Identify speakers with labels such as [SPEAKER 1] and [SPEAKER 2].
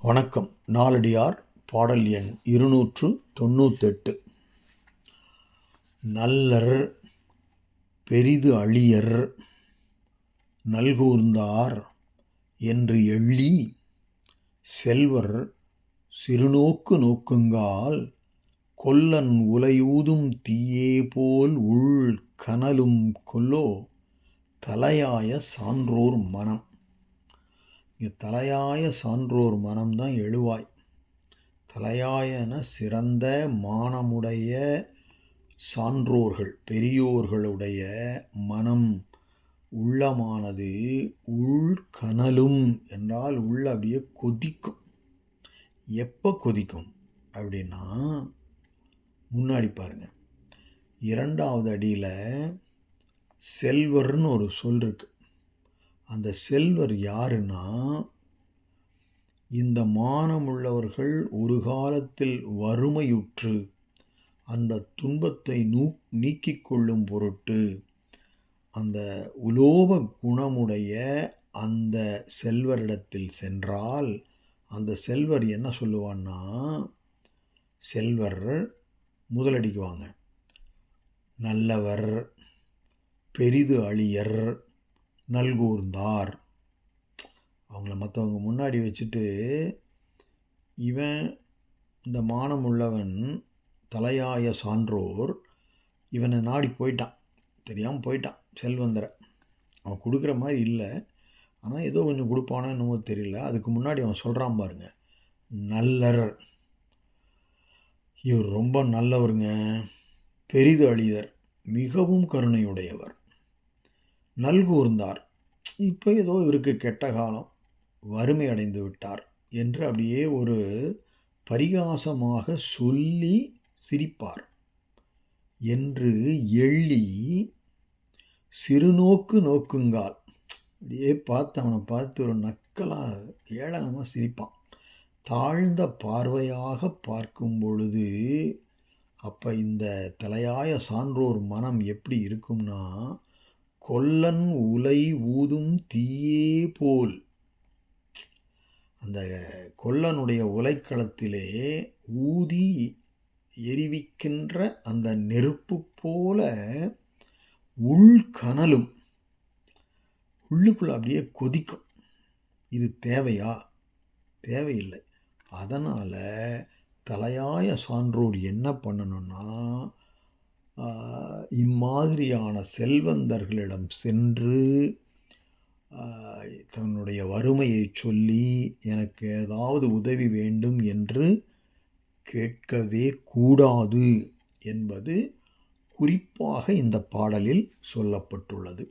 [SPEAKER 1] வணக்கம். நாலடியார் பாடல் எண் இருநூற்று தொண்ணூத்தெட்டு. நல்லர் பெரிது அழியர் நல்கூர்ந்தார் என்று எள்ளி செல்வர் சிறுநோக்கு நோக்குங்கால் கொல்லன் உலையூதும் தீயே போல் உள் கனலும் கொல்லோ தலையாய சான்றோர் மனம். இங்கே தலையாய சான்றோர் மனம்தான் எழுவாய். தலையாயன சிறந்த மானமுடைய சான்றோர்கள் பெரியோர்களுடைய மனம் உள்ளமானது உள் கனலும் என்றால் உள்ள அப்படியே கொதிக்கும். எப்போ கொதிக்கும் அப்படின்னா முன்னாடி பாருங்கள் இரண்டாவது அடியில் செல்வர்னு ஒரு சொல் இருக்குது அந்த செல்வர் யாருன்னா இந்த மானமுள்ளவர்கள் ஒரு காலத்தில் வறுமையுற்று அந்த துன்பத்தை நூ நீக்கிக் கொள்ளும் பொருட்டு அந்த உலோப குணமுடைய அந்த செல்வரிடத்தில் சென்றால் அந்த செல்வர் என்ன சொல்லுவான்னா செல்வர் முதலடிக்குவாங்க. நல்லவர் பெரிது அழியர் நல்கூர்ந்தார். அவங்கள மற்றவங்க முன்னாடி வச்சுட்டு இவன் இந்த மானம் உள்ளவன் தலையாய சான்றோர் இவனை நாடி போயிட்டான். தெரியாமல் போயிட்டான் செல்வந்தரை. அவன் கொடுக்குற மாதிரி இல்லை. ஆனால் ஏதோ கொஞ்சம் கொடுப்பானோ என்னமோ தெரியல. அதுக்கு முன்னாடி அவன் சொல்கிறான் பாருங்க நல்லர். இவர் ரொம்ப நல்லவருங்க. பெரிது அழிதர் மிகவும் கருணையுடையவர். நல்கூர்ந்தார். இப்போ ஏதோ இவருக்கு கெட்ட காலம் வறுமை அடைந்து விட்டார் என்று அப்படியே ஒரு பரிகாசமாக சொல்லி சிரிப்பார் என்று எள்ளி சிறுநோக்கு நோக்குங்கால். அப்படியே பார்த்து அவனை பார்த்து ஒரு நக்கலாக ஏளனமாக சிரிப்பான். தாழ்ந்த பார்வையாக பார்க்கும் பொழுது அப்போ இந்த தலையாய சான்றோர் மனம் எப்படி இருக்கும்னா கொல்லன் உலை ஊதும் தீயே போல். அந்த கொல்லனுடைய உலைக்களத்திலே ஊதி எரிவிக்கின்ற அந்த நெருப்பு போல உள்கனலும் உள்ளுக்குள்ள அப்படியே கொதிக்கும். இது தேவையா? தேவையில்லை. அதனால் தலையாய சான்றோர் என்ன பண்ணணும்னா இம்மாதிரியான செல்வந்தர்களிடம் சென்று தன்னுடைய வறுமையை சொல்லி எனக்கு ஏதாவது உதவி வேண்டும் என்று கேட்கவே கூடாது என்பது குறிப்பாக இந்த பாடலில் சொல்லப்பட்டுள்ளது.